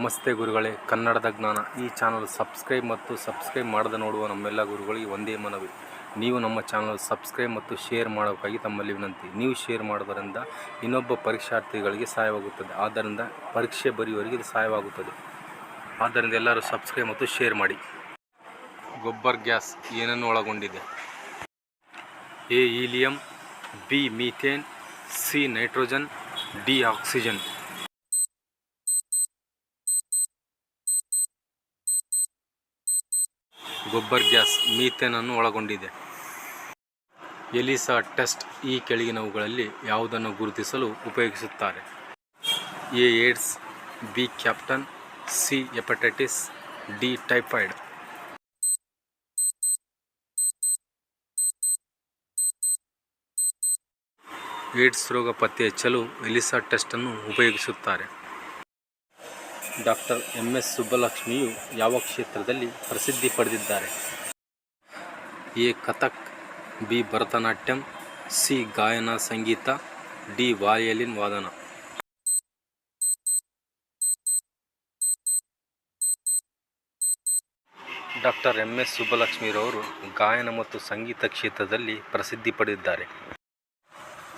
ನಮಸ್ತೆ ಗುರುಗಳೇ. ಕನ್ನಡದ ಜ್ಞಾನ. ಈ ಚಾನಲ್ ಸಬ್ಸ್ಕ್ರೈಬ್ ಮತ್ತು ಸಬ್ಸ್ಕ್ರೈಬ್ ಮಾಡದೆ ನೋಡುವ ನಮ್ಮೆಲ್ಲ ಗುರುಗಳಿಗೆ ಒಂದೇ ಮನವಿ. ನೀವು ನಮ್ಮ ಚಾನಲ್ ಸಬ್ಸ್ಕ್ರೈಬ್ ಮತ್ತು ಶೇರ್ ಮಾಡೋಕ್ಕಾಗಿ ತಮ್ಮಲ್ಲಿ ವಿನಂತಿ. ನೀವು ಶೇರ್ ಮಾಡೋದರಿಂದ ಇನ್ನೊಬ್ಬ ಪರೀಕ್ಷಾರ್ಥಿಗಳಿಗೆ ಸಹಾಯವಾಗುತ್ತದೆ. ಆದ್ದರಿಂದ ಪರೀಕ್ಷೆ ಬರೆಯುವವರಿಗೆ ಇದು ಸಹಾಯವಾಗುತ್ತದೆ. ಆದ್ದರಿಂದ ಎಲ್ಲರೂ ಸಬ್ಸ್ಕ್ರೈಬ್ ಮತ್ತು ಶೇರ್ ಮಾಡಿ. ಗೊಬ್ಬರ್ ಗ್ಯಾಸ್ ಏನನ್ನು ಒಳಗೊಂಡಿದೆ? A helium B methane, C nitrogen, D oxygen. ಗೊಬ್ಬರ ಗ್ಯಾಸ್ ಮೀಥೇನ್ ಅನ್ನು ಒಳಗೊಂಡಿದೆ. ಎಲಿಸಾ ಟೆಸ್ಟ್ ಈ ಕೆಳಗಿನವುಗಳಲ್ಲಿ ಯಾವುದನ್ನು ಗುರುತಿಸಲು ಉಪಯೋಗಿಸುತ್ತಾರೆ? A AIDS, B captain, C hepatitis, D typhoid. AIDS ರೋಗ ಪತ್ತೆ ಹಚ್ಚಲು ಎಲಿಸಾ ಟೆಸ್ಟನ್ನು ಉಪಯೋಗಿಸುತ್ತಾರೆ. ಡಾಕ್ಟರ್ ಎಂ ಎಸ್ ಸುಬ್ಬಲಕ್ಷ್ಮಿಯು ಯಾವ ಕ್ಷೇತ್ರದಲ್ಲಿ ಪ್ರಸಿದ್ಧಿ ಪಡೆದಿದ್ದಾರೆ? A. Kathak, B. Bharatanatyam, C. ಗಾಯನ ಸಂಗೀತ, ಡಿ. ವಾಯಲಿನ್ ವಾದನ. ಡಾಕ್ಟರ್ ಎಂ ಎಸ್ ಸುಬ್ಬಲಕ್ಷ್ಮಿರವರು ಗಾಯನ ಮತ್ತು ಸಂಗೀತ ಕ್ಷೇತ್ರದಲ್ಲಿ ಪ್ರಸಿದ್ಧಿ ಪಡೆದಿದ್ದಾರೆ.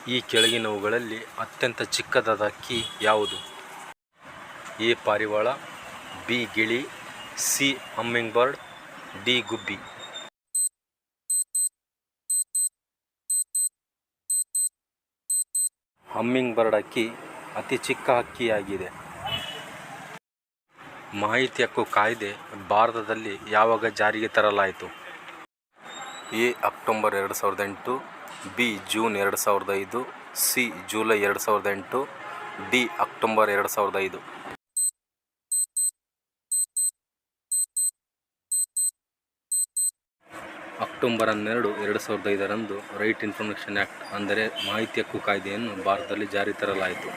ಈ ಕೆಳಗಿನವುಗಳಲ್ಲಿ ಅತ್ಯಂತ ಚಿಕ್ಕದಾದ ಅಕ್ಕಿ ಯಾವುದು? ಎ ಪಾರಿವಾಳ, ಬಿ ಗಿಳಿ, ಸಿ ಹಮ್ಮಿಂಗ್ ಬರ್ಡ್ ಡಿ ಗುಬ್ಬಿ. ಹಮ್ಮಿಂಗ್ ಬರ್ಡ್ ಅಕ್ಕಿ ಅತಿ ಚಿಕ್ಕ ಅಕ್ಕಿಯಾಗಿದೆ. ಮಾಹಿತಿ ಹಕ್ಕು ಕಾಯ್ದೆ ಭಾರತದಲ್ಲಿ ಯಾವಾಗ ಜಾರಿಗೆ ತರಲಾಯಿತು? ಎ ಅಕ್ಟೋಬರ್ ಎರಡು ಸಾವಿರದ ಎಂಟು, ಬಿ ಜೂನ್ ಎರಡು ಸಾವಿರದ ಐದು, ಸಿ ಜೂಲೈ ಎರಡು ಸಾವಿರದ ಎಂಟು, ಡಿ ಅಕ್ಟೋಬರ್ ಎರಡು ಸಾವಿರದ ಐದು. ಅಕ್ಟೋಬರ್ ಹನ್ನೆರಡು ಎರಡು ಸಾವಿರದ ಐದರಂದು ರೈಟ್ ಇನ್ಫಾರ್ಮೇಷನ್ ಆ್ಯಕ್ಟ್ ಅಂದರೆ ಮಾಹಿತಿ ಹಕ್ಕು ಕಾಯ್ದೆಯನ್ನು ಭಾರತದಲ್ಲಿ ಜಾರಿ ತರಲಾಯಿತು.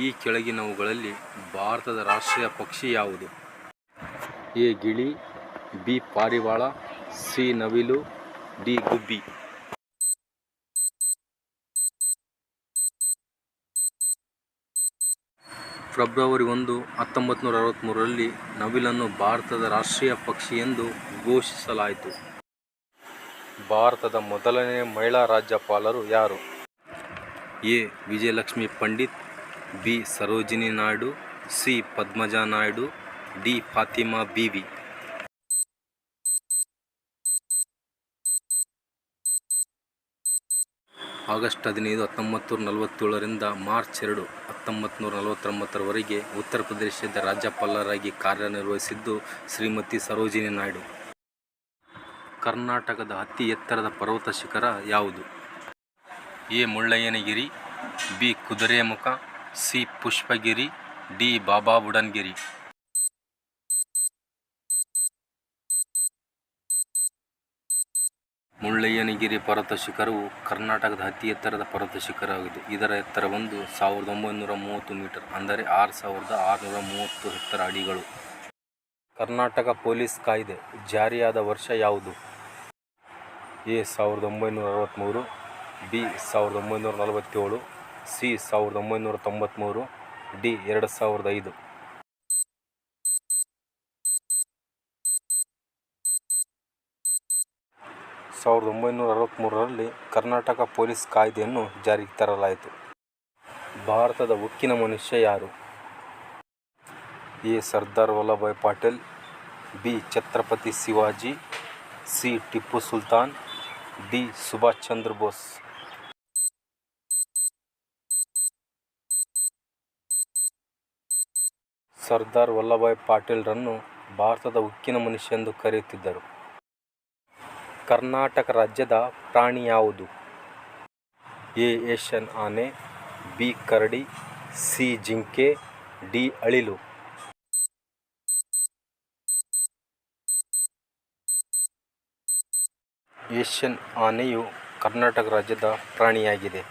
ಈ ಕೆಳಗಿನವುಗಳಲ್ಲಿ ಭಾರತದ ರಾಷ್ಟ್ರೀಯ ಪಕ್ಷಿ ಯಾವುದು? ಎ. ಗಿಳಿ, ಬಿ. ಪಾರಿವಾಳ, ಸಿ. ನವಿಲು, ಡಿ. ಗುಬ್ಬಿ. ಫೆಬ್ರವರಿ ಒಂದು ಹತ್ತೊಂಬತ್ತು ನೂರ ಅರವತ್ತ್ಮೂರರಲ್ಲಿ ನವಿಲನ್ನು ಭಾರತದ ರಾಷ್ಟ್ರೀಯ ಪಕ್ಷಿ ಎಂದು ಘೋಷಿಸಲಾಯಿತು. ಭಾರತದ ಮೊದಲನೇ ಮಹಿಳಾ ರಾಜ್ಯಪಾಲರು ಯಾರು? A. Vijayalakshmi Pandit, B. Sarojini Naidu, C. Padmaja Naidu, D. Fathima Beevi. August ಹದಿನೈದು ಹತ್ತೊಂಬತ್ತು ನೂರ ಮಾರ್ಚ್ ಎರಡು ಹತ್ತೊಂಬತ್ತು ನೂರ ನಲವತ್ತೊಂಬತ್ತರವರೆಗೆ ಉತ್ತರ ಪ್ರದೇಶದ ರಾಜ್ಯಪಾಲರಾಗಿ ಕಾರ್ಯನಿರ್ವಹಿಸಿದ್ದು ಶ್ರೀಮತಿ ಸರೋಜಿನಿ ನಾಯ್ಡು. ಕರ್ನಾಟಕದ ಅತಿ ಎತ್ತರದ ಪರ್ವತ ಶಿಖರ ಯಾವುದು? A. Mullayanagiri, B. Kudremukh, C. Pushpagiri, D. Baba Budangiri. Mullayanagiri ಪರ್ವತ ಶಿಖರವು ಕರ್ನಾಟಕದ ಅತಿ ಎತ್ತರದ ಪರ್ವತ ಶಿಖರವಾಗಿದೆ ಇದರ ಎತ್ತರ ಒಂದು ಸಾವಿರದ ಒಂಬೈನೂರ ಮೂವತ್ತು ಮೀಟರ್, ಅಂದರೆ ಆರು ಸಾವಿರದ ಆರುನೂರ ಮೂವತ್ತು ಎತ್ತರ ಅಡಿಗಳು. ಕರ್ನಾಟಕ ಪೊಲೀಸ್ ಕಾಯ್ದೆ ಜಾರಿಯಾದ ವರ್ಷ ಯಾವುದು? ಎ ಸಾವಿರದ ಒಂಬೈನೂರ ಅರವತ್ತ್ಮೂರು ಬಿ ಸಾವಿರದ ಒಂಬೈನೂರ ನಲವತ್ತೇಳು, ಸಿ ಸಾವಿರದ ಒಂಬೈನೂರ ತೊಂಬತ್ತ್ಮೂರು ಡಿ ಎರಡು ಸಾವಿರದ ಐದು. ಸಾವಿರದ ಒಂಬೈನೂರ ಅರವತ್ತ್ಮೂರರಲ್ಲಿ ಕರ್ನಾಟಕ ಪೊಲೀಸ್ ಕಾಯ್ದೆಯನ್ನು ಜಾರಿಗೆ ತರಲಾಯಿತು. ಭಾರತದ ಉಕ್ಕಿನ ಮನುಷ್ಯ ಯಾರು? A Sardar Vallabhbhai Patel, B Chhatrapati Shivaji, C Tipu Sultan D Subhash Chandra Bose. Sardar Vallabhbhai ಪಟೇಲ್ರನ್ನು ಭಾರತದ ಉಕ್ಕಿನ ಮನುಷ್ಯ ಎಂದು ಕರೆಯುತ್ತಿದ್ದರು. ಕರ್ನಾಟಕ ರಾಜ್ಯದ ಪ್ರಾಣಿ ಯಾವುದು? ಎ. ಏಷ್ಯನ್ ಆನೆ, ಬಿ. ಕರಡಿ, ಸಿ. ಜಿಂಕೆ, ಡಿ. ಅಳಿಲು. ಏಷ್ಯನ್ ಆನೆಯು ಕರ್ನಾಟಕ ರಾಜ್ಯದ ಪ್ರಾಣಿಯಾಗಿದೆ.